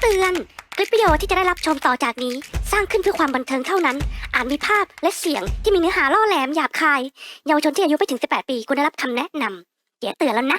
เตือน คลิปวิดีโอที่จะได้รับชมต่อจากนี้ สร้างขึ้นเพื่อความบันเทิงเท่านั้น อาจมีภาพและเสียงที่มีเนื้อหาล่อแหลมหยาบคาย เยาวชนที่อายุไม่ถึง 18 ปีควรได้รับคำแนะนำเจ๊เตือนแล้วนะ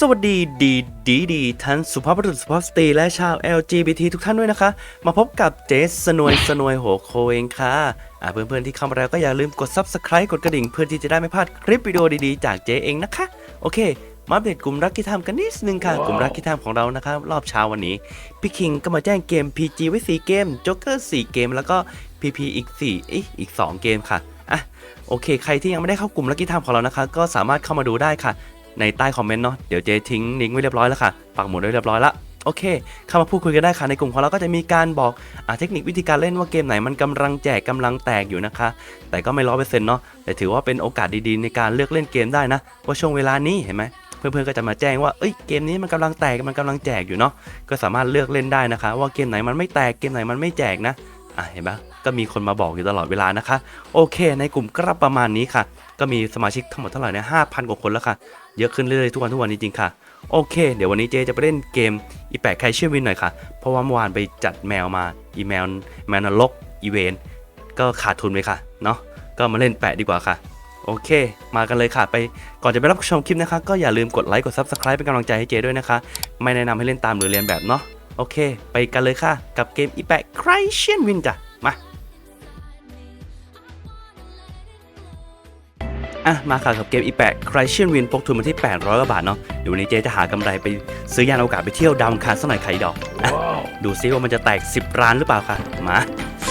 สวัสดีดีดีดีท่านสุภาพบุรุษสุภาพสตรีและชาว LGBT ทุกท่านด้วยนะคะ มาพบกับเจสสนวยสนวยโหโคเองค่ะอ่าเพื่อนๆที่เข้ามาแล้วก็อย่าลืมกด Subscribe กดกระดิ่งเพื่อที่จะได้ไม่พลาดคลิปวิดีโอดีๆ จากเจเองนะคะ โอเค มาอัปเดตกลุ่มรักที่ทำกันนิดนึงค่ะ กลุ่มรักที่ทำของเรานะคะรอบเช้าวันนี้พี่คิงก็มาแจ้งเกม PG ไว้ 4 เกมโจ๊กเกอร์ 4 เกม แล้วก็ PP อีก4เอ๊ะอีก 2 เกมค่ะอะโอเค ใครที่ยังไม่ได้เข้ากลุ่มรักที่ทำของเรานะคะ ก็สามารถเข้ามาดูได้ค่ะ ในใต้คอมเมนต์เนาะเดี๋ยวเจทิ้งลิงก์ไว้เรียบร้อยแล้วค่ะปักหมุดไว้เรียบร้อยล้วโอเค เข้ามาพูดคุยกันได้ค่ะ ในกลุ่มของเราก็จะมีการบอกอเทคนิควิธีการเล่นว่าเกมไหนมันกำลังแจกกำลังแตกอยู่นะคะ แต่ก็ไม่ร้อยเปอร์เซ็นต์เนาะ แต่ถือว่าเป็นโอกาสดีๆ ในการเลือกเล่นเกมได้นะ ว่าช่วงเวลานี้เห็นไหม เพื่อนๆ ก็จะมาแจ้งว่า เอ้ย เกมนี้มันกำลังแตก มันกำลังแจกอยู่เนาะ ก็สามารถเลือกเล่นได้นะคะ ว่าเกมไหนมันไม่แตก เกมไหนมันไม่แจกนะ อะ เห็นปะก็มีคนมาบอกอยู่ตลอดเวลานะคะ โอเค ในกลุ่มก็ประมาณนี้ค่ะ ก็มีสมาชิกทั้งหมดเท่าไหร่เนี่ยห้าพันกว่าคนแล้วค่ะ เยอะขึ้นเรื่อยๆทุกวันทุกวันจริงๆค่ะ โอเค เดี๋ยววันนี้เจจะไปเล่นเกมอีแปะใครเชื่อวินหน่อยค่ะ เพราะว่าเมื่อวานไปจัดแมวมาอีแมวแมวนรกอีเวนก็ขาดทุนไปค่ะเนาะก็มาเล่นแปะดีกว่าค่ะ โอเค มากันเลยค่ะ ไปก่อนจะไปรับชมคลิปนะคะ ก็อย่าลืมกดไลค์กด Subscribe เป็นกำลังใจให้เจด้วยนะคะ ไม่แนะนำให้เล่นตามหรือเรียนแบบเนาะโอเค ไปกันเลยค่ะ กับเกมอีแปะใครเชื่อวินจ้ะมา อะมาค่ะกับเกมอีแปะใครเชียนวินพกทุนมาที่ 800กว่าบาทเนาะเดี๋ยววันนี้เจจะหากำไรไปซื้อยานอวกาศไปเที่ยวดาวอังคารสักหน่อยไข่ดอกอะดูซิว่ามันจะแตก 10 ร้านหรือเปล่าค่ะ มา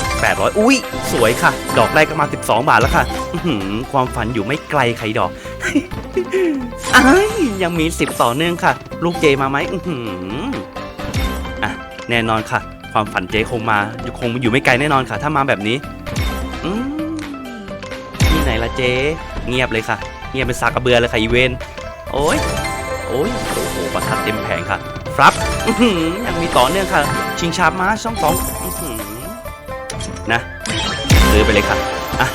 800 อุ้ยสวยค่ะ ดอกแรกก็มา 12 บาทแล้วค่ะอื้อหือความฝันอยู่ไม่ไกลไข่ดอกอ้ายยังมี 10 ต่อเนื่องค่ะ ลูกเจมาไหมอื้อหืออะแน่นอนค่ะ ความฝันเจคงมาอยู่คงอยู่ไม่ไกลแน่นอนค่ะ ถ้ามาแบบนี้อืมที่ ไหนละเจ๊เงียบเลยค่ะ เงียบเป็นสากกระเบือเลยค่ะอีเวนโอ้ยโอ้ยโอ้โหประทัดเต็มแผงค่ะครับยังมีต่อเนื่องค่ะ ชิงชาบม้าช่องสองนะซื้อไปเลยค่ะอะ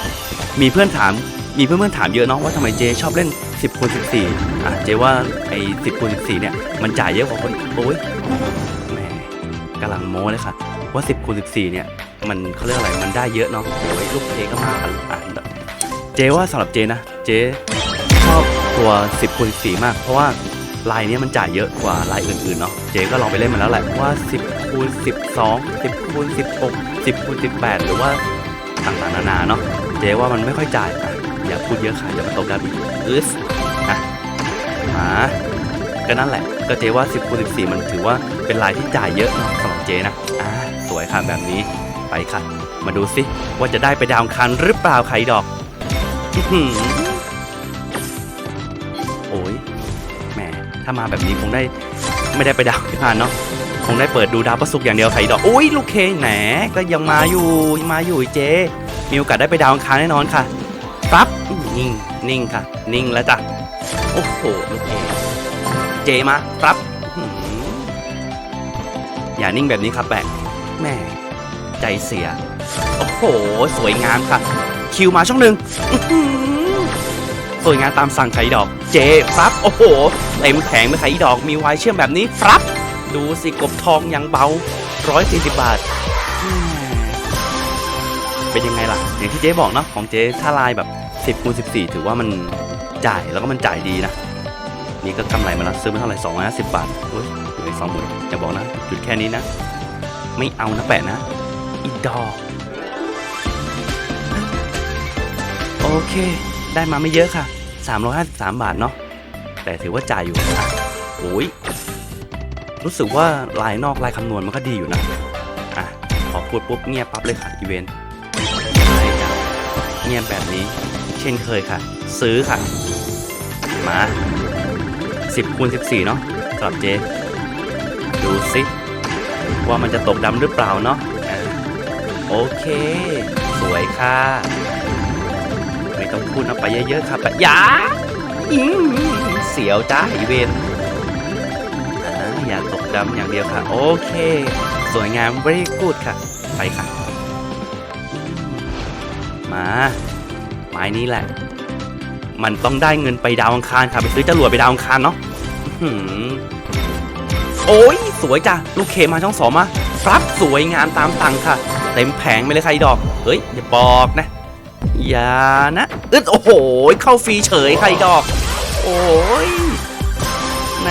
มีเพื่อนถามมีเพื่อนๆถามเยอะเนาะว่าทำไมเจชอบเล่น 10คูณ14 อะเจว่าไอ้10คูณ14 เนี่ย มันจ่ายเยอะกว่าคนโอ้ยแหมกำลังโม้เลยค่ะ ว่า 10คูณ14 เนี่ย มันเขาเรียกอะไรมันได้เยอะเนาะโอ้ยลูกเจก็มากอะ เจว่าสำหรับเจนะ เจชอบตัว10คูณ14มาก เพราะว่าลายนี้มันจ่ายเยอะกว่าลายอื่นๆเนาะ เจก็ลองไปเล่นมาแล้วแหละว่า 10คูณ12 10คูณ16 10คูณ18 หรือว่าต่างๆนานาเนาะ เจว่ามันไม่ค่อยจ่ายอะอย่าพูดเยอะค่ะอย่ามาตกกันอีกอึสอะมาก็นั่นแหละ ก็เจว่า 10คูณ14 มันถือว่าเป็นลายที่จ่ายเยอะเนาะสำหรับเจนะ อ่า สวยค่ะแบบนี้ ไปค่ะ มาดูสิว่าจะได้ไปดาวคันหรือเปล่าไข่ดอก โอ้ยแหมถ้ามาแบบนี้คงได้ไม่ได้ไปดาวอังคารเนาะคงได้เปิดดูดาวประสุกอย่างเดียวไข่ดอกอุ้ยลูกเคแหนก็ยังมาอยู่ยังมาอยู่เจ มีโอกาสได้ไปดาวอังคารแน่นอนค่ะปั๊บนิ่งนิ่งค่ะ นิ่งแล้วจ้ะโอ้โหลูกเอเจมาปั๊บอย่านิ่งแบบนี้ครับแปะแม่ใจเสีย โอ้โห สวยงามค่ะ คิวมาช่องหนึ่งสวยงามตามสั่งไข่ดอก เจปั๊บโอ้โหเต็มแผงไปไข่ดอกมีไวายเชื่อมแบบนี้ปั๊บดูสิกบทองยังเบา140บบาทเป็นยังไงล่ะ อย่างที่เจ๊บอกเนาะของเจ๊ถ้าลายแบบ 10คูณ14 ถือว่ามันจ่ายแล้วก็มันจ่ายดีนะ นี่ก็กำไรมาแล้วซื้อมาเท่าไหร่250 บาทเฮ้ยอยู่ในสองหมื่นอย่าบอกนะ จุดแค่นี้นะ ไม่เอานะแปะนะ อีดอก โอเค ได้มาไม่เยอะค่ะ 353 บาทเนาะแต่ถือว่าจ่ายอยู่อะโอ้ยรู้สึกว่าลายนอกลายคำนวณมันก็ดีอยู่นะอะพอพูดปุ๊บเงียบปั๊บเลยค่ะอีเวนต์เงียบแบบนี้ เช่นเคยค่ะ ซื้อค่ะ มา 10คูณ14 เนาะสำหรับเจ ดูสิว่ามันจะตกดำหรือเปล่าเนาะโอเค สวยค่ะ ต้องพูดนะไปเยอะๆค่ะไปอย่าอิงเสียวจ้าอีเวนอย่าตกดำอย่างเดียวค่ะ โอเค สวยงาม very good ค่ะ ไปค่ะ มาไม้นี้แหละ มันต้องได้เงินไปดาวอังคารค่ะไปซื้อจรวดไปดาวอังคารเนาะโอ้ยสวยจ้ะลูกเคมาช่องสองมาครับสวยงามตามตังค่ะ เต็มแผงไปเลยใครดอก เฮ้ยอย่าบอกนะ อย่านะอึดโอ้โห เข้าฟรีเฉยใครดอก โอ้ยแหม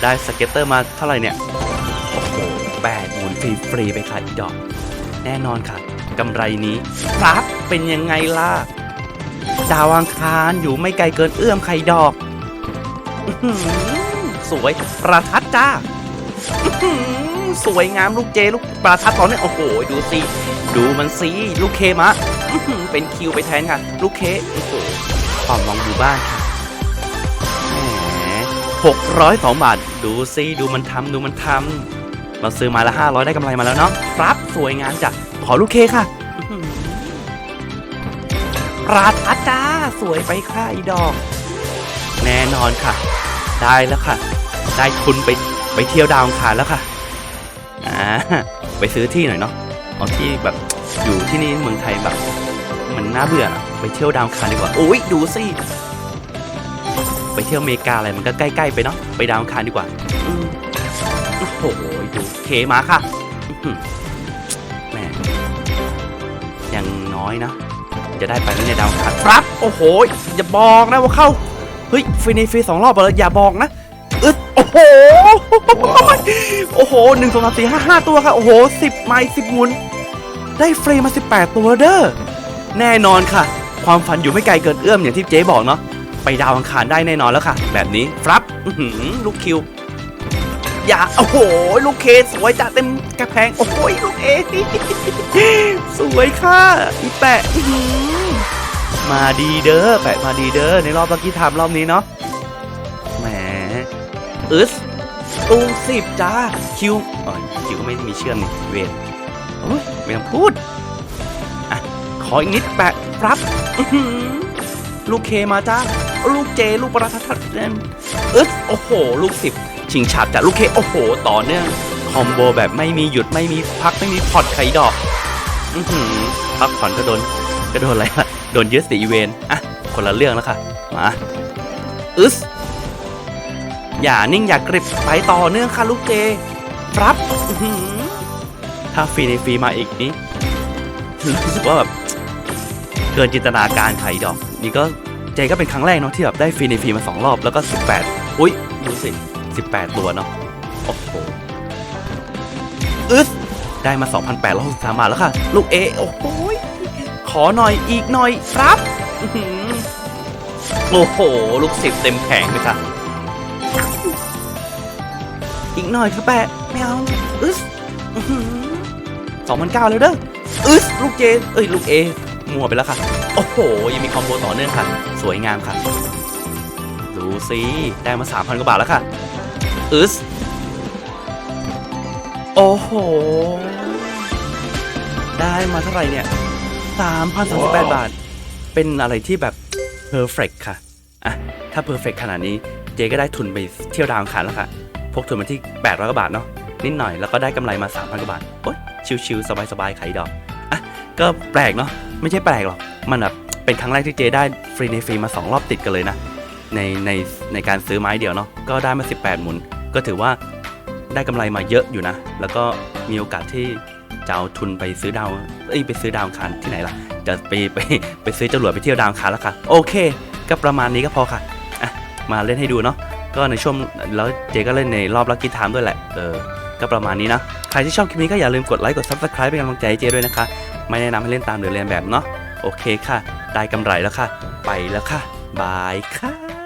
ได้สเก็ตเตอร์มาเท่าไหร่เนี่ย โอ้โหแปดหมุนฟรีๆไปค่ะอีดอก แน่นอนค่ะกำไรนี้ครับเป็นยังไงล่ะ ดาวอังคารอยู่ไม่ไกลเกินเอื้อมใครดอก สวยประทัดจ้า สวยงามลูกเจลูกประทัดตอนนี้โอ้โหดูสิดูมันสิลูกเคมะเป็นคิวไปแทนค่ะ ลูกเคโอ้โหความหวังอยู่บ้านค่ะแหมหกร้อยสองบาท ดูสิดูมันทำดูมันทำเราซื้อมาละห้าร้อยได้กำไรมาแล้วเนาะครับสวยงามจ้ะขอลูกเคค่ะอื้อหือราทัดจ้าสวยไปค่ะอีดอกแน่นอนค่ะ ได้แล้วค่ะ ได้ทุนไปไปเที่ยวดาวอังคารแล้วค่ะ อ่าไปซื้อที่หน่อยเนาะเอาที่แบบอยู่ที่นี่เมืองไทยแบบ มันน่าเบื่อไปเที่ยวดาวคารดีกว่าโอ้ยดูสิไปเที่ยวอเมริกาอะไรมันก็ใกล้ๆไปเนาะไปดาวคารดีกว่าโอ้โหดูเคมาค่ะแม่ยังน้อยนะ จะได้ไปแล้วในดาวคารครับ โอ้โหอย่าบอกนะว่าเข้าเฮ้ยฟรีในฟรีสองรอบเลยอย่าบอกนะอึดโอ้โห โอ้โหหนึ่งสองสามสี่ห้าห้าตัวค่ะโอ้โหสิบไม้สิบหมุน ได้เฟรีมาสิบแปดตัวเด้อแน่นอนค่ะ ความฝันอยู่ไม่ไกลเกินเอื้อมอย่างที่เจ๊บอกเนาะไปดาวอังคารได้แน่นอนแล้วค่ะ แบบนี้ครับลูกคิว อย่าโอ้โห ลูกเคสวยจัดเต็มกระแพง โอ้โหลูกเอสวยค่ะอีแปะมาดีเด้อแปะมาดีเด้อในรอบเมื่อกี้ทำรอบนี้เนาะแหมอึส ตูมสิบจ้าคิวอ๋อคิวก็ไม่มีเชื่อมนี่เวทโอ้ยไม่ต้องพูดอะขออีกนิดแปะครับอื้อหือลูกเคมาจ้าลูกเจลูกประทัดทัดเล่นอึสโอ้โห ลูกสิบชิงฉับจากลูกเคโอ้โห ต่อเนื่องคอมโบแบบไม่มีหยุดไม่มีพักไม่มีพอดไข่ดอกอือหือพักผ่อนก็โดนก็โดนอะไรอะโดนยึดสีอีเวนต์อะคนละเรื่องแล้วค่ะมาอึส อย่านิ่งอย่ากริบไปต่อเนื่องค่ะลูกเจรับถ้าฟรีในฟรีมาอีกนี้รู้สึกว่าแบบเกินจินตนาการไข่ดอก นี่ก็เจก็เป็นครั้งแรกเนาะที่แบบได้ฟรีในฟรีมาสองรอบแล้วก็ 18 อุ้ยดูสิ 18 ตัวเนาะโอ้โหอึสได้มา 2,863บาทแล้วค่ะ ลูกเอโอ้โหยขอหน่อยอีกหน่อยครับ โอ้โห ลูกสิบเต็มแผงเลยค่ะ อีกหน่อยครับแปะไม่เอาอึสสองพันเก้าเลยเด้ออึสลูกเจเอ้ยลูกเอมัวไปแล้วค่ะ โอ้โห ยังมีคอมโบต่อเนื่องค่ะ สวยงามค่ะ ดูสิได้มา3,000กว่าบาทแล้วค่ะอึสโอ้โห ได้มาเท่าไหร่เนี่ย3,038บาท เป็นอะไรที่แบบเพอร์เฟกค่ะ อะ ถ้าเพอร์เฟกขนาดนี้ เจก็ได้ทุนไปเที่ยวดาวอังคารแล้วค่ะ พกทุนมาที่800กว่าบาทเนาะนิดหน่อยแล้วก็ได้กำไรมา3,000กว่าบาทโอ๊ยชิวๆสบายๆไขดอกอะก็แปลกเนาะไม่ใช่แปลกหรอกมันแบบเป็นครั้งแรกที่เจได้ฟรีในฟรีมา 2 รอบติดกันเลยนะในในในการซื้อไม้เดียวเนาะก็ได้มา 18 หมุน ก็ถือว่าได้กำไรมาเยอะอยู่นะ แล้วก็มีโอกาสที่จะเอาทุนไปซื้อดาวเอ้ยไปซื้อดาวังคารที่ไหนล่ะจะไปไปไปซื้อจรวดไปเที่ยวดาวังคารแล้วค่ะ โอเค ก็ประมาณนี้ก็พอค่ะ มาเล่นให้ดูเนาะก็ในช่วงแล้วเจก็เล่นในรอบลักกี้ไทม์ด้วยแหละเออก็ประมาณนี้นะใครที่ชอบคลิปนี้ก็อย่าลืมกดไลค์กด subscribe เป็นกำลังใจให้เจด้วยนะคะ ไม่แนะนำให้เล่นตามหรือเรียนแบบเนาะโอเคค่ะ ได้กำไรแล้วค่ะ ไปแล้วค่ะบายค่ะ